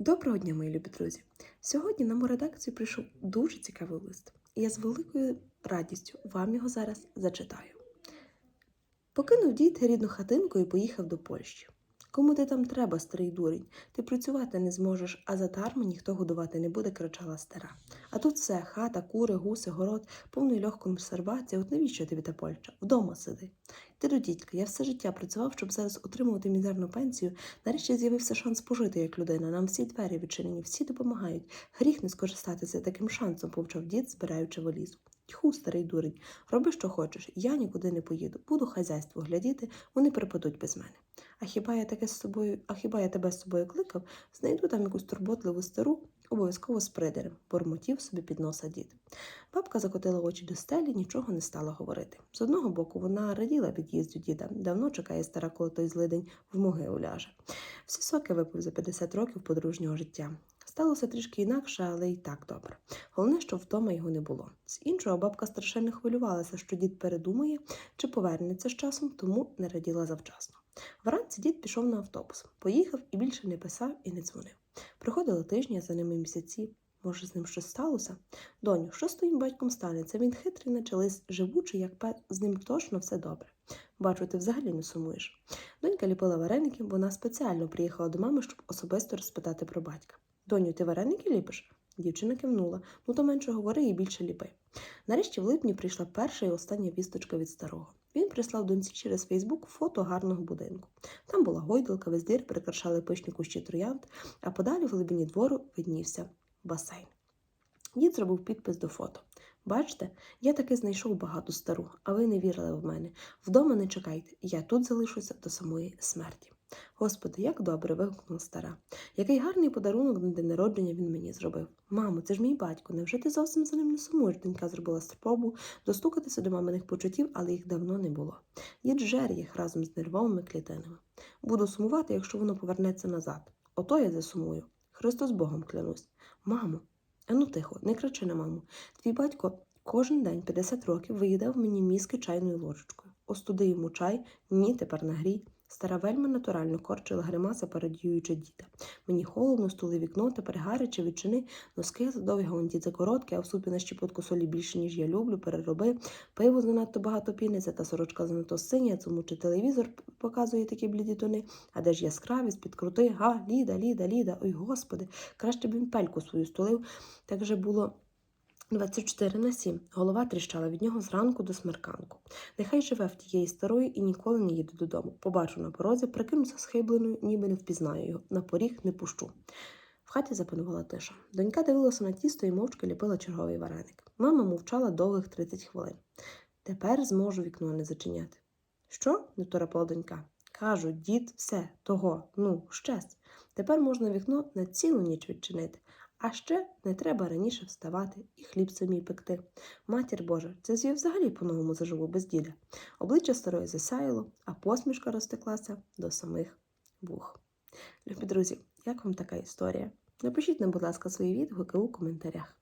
Доброго дня, мої любі друзі! Сьогодні на мою редакцію прийшов дуже цікавий лист, і я з великою радістю вам його зараз зачитаю. Покинув дід рідну хатинку і поїхав до Польщі. Кому ти там треба, старий дурень? Ти працювати не зможеш, а задарма ніхто годувати не буде, кричала стара. А тут все хата, кури, гуси, город, повний льох консервації. От навіщо тобі та Польща? Вдома сиди. Ти до дідька, я все життя працював, щоб зараз отримувати мізерну пенсію. Нарешті з'явився шанс пожити як людина. Нам всі двері відчинені, всі допомагають. Гріх не скористатися таким шансом, повчав дід, збираючи валізу. Тьху, старий дурень, роби, що хочеш, я нікуди не поїду, буду хазяйство глядіти, вони припадуть без мене. А хіба я таке з собою, а хіба я тебе з собою кликав, знайду там якусь турботливу стару, обов'язково з придарем, бурмотів собі під носа дід. Бабка закотила очі до стелі, нічого не стала говорити. З одного боку, вона раділа від'їзду діда, давно чекає стара, коли той злидень в могилу ляже. Всі соки випив за 50 років подружнього життя. Сталося трішки інакше, але й так добре. Головне, що вдома його не було. З іншого бабка страшенно хвилювалася, що дід передумає чи повернеться з часом, тому не раділа завчасно. Вранці дід пішов на автобус, поїхав і більше не писав і не дзвонив. Приходили тижні, за ними місяці. Може, з ним щось сталося? Доню, що з твоїм батьком станеться? Він хитрий, наче лис, живучий, як пет, з ним точно все добре. Бачу, ти взагалі не сумуєш. Донька ліпила вареники, вона спеціально приїхала до мами, щоб особисто розпитати про батька. Доню, ти вареники ліпиш? Дівчина кивнула. Ну то менше говори і більше ліпи. Нарешті в липні прийшла перша і остання вісточка від старого. Він прислав доньці через Фейсбук фото гарного будинку. Там була гойдалка, весь двір прикрашали пишні кущі троянд, а подалі в глибині двору виднівся басейн. Дід зробив підпис до фото. Бачите, я таки знайшов багату стару, а ви не вірили в мене. Вдома не чекайте, я тут залишуся до самої смерті. Господи, як добре, вигукнула стара. Який гарний подарунок на день народження він мені зробив. Мамо, це ж мій батько. Невже ти зовсім за ним не сумуєш? Донька зробила спробу достукатися до маминих почуттів, але їх давно не було. Дід жер їх разом з нервовими клітинами. Буду сумувати, якщо воно повернеться назад. Ото я засумую. Христос Богом клянусь. Мамо, ану тихо, не кричи на маму. Твій батько кожен день 50 років виїдав мені мізки чайною ложечкою. Остуди йому чай, ні, тепер нагрій. Стара вельми натурально корчила гримаса, пародіюючи діда. Мені холодно, стули вікно, тепер гаряче, відчини, носки задовгі, гон дід за коротке, а в супі на щепотку солі більше, ніж я люблю, перероби. Пиво занадто багато піниться, та сорочка занадто синя, тому чи телевізор показує такі бліді тони. А де ж яскравість, підкрути, га, Ліда, Ліда, Ліда, ой господи, краще б він пельку свою стулив. Так же було 24 на 7. Голова тріщала від нього зранку до смерканку. Нехай живе в тієї старої і ніколи не їде додому. Побачу на порозі, прикинуся схибленою, ніби не впізнаю його. На поріг не пущу. В хаті запанувала тиша. Донька дивилася на тісто і мовчки ліпила черговий вареник. Мама мовчала довгих 30 хвилин. Тепер зможу вікно не зачиняти. Що? не второпала донька. Кажу, дід, все, того, ну, щастя. Тепер можна вікно на цілу ніч відчинити. А ще не треба раніше вставати і хліб самій пекти. Матір Божа, це я взагалі по-новому заживу без діда. Обличчя старої засяяло, а посмішка розтеклася до самих вух. Любі друзі, як вам така історія? Напишіть нам, будь ласка, свої відгуки у коментарях.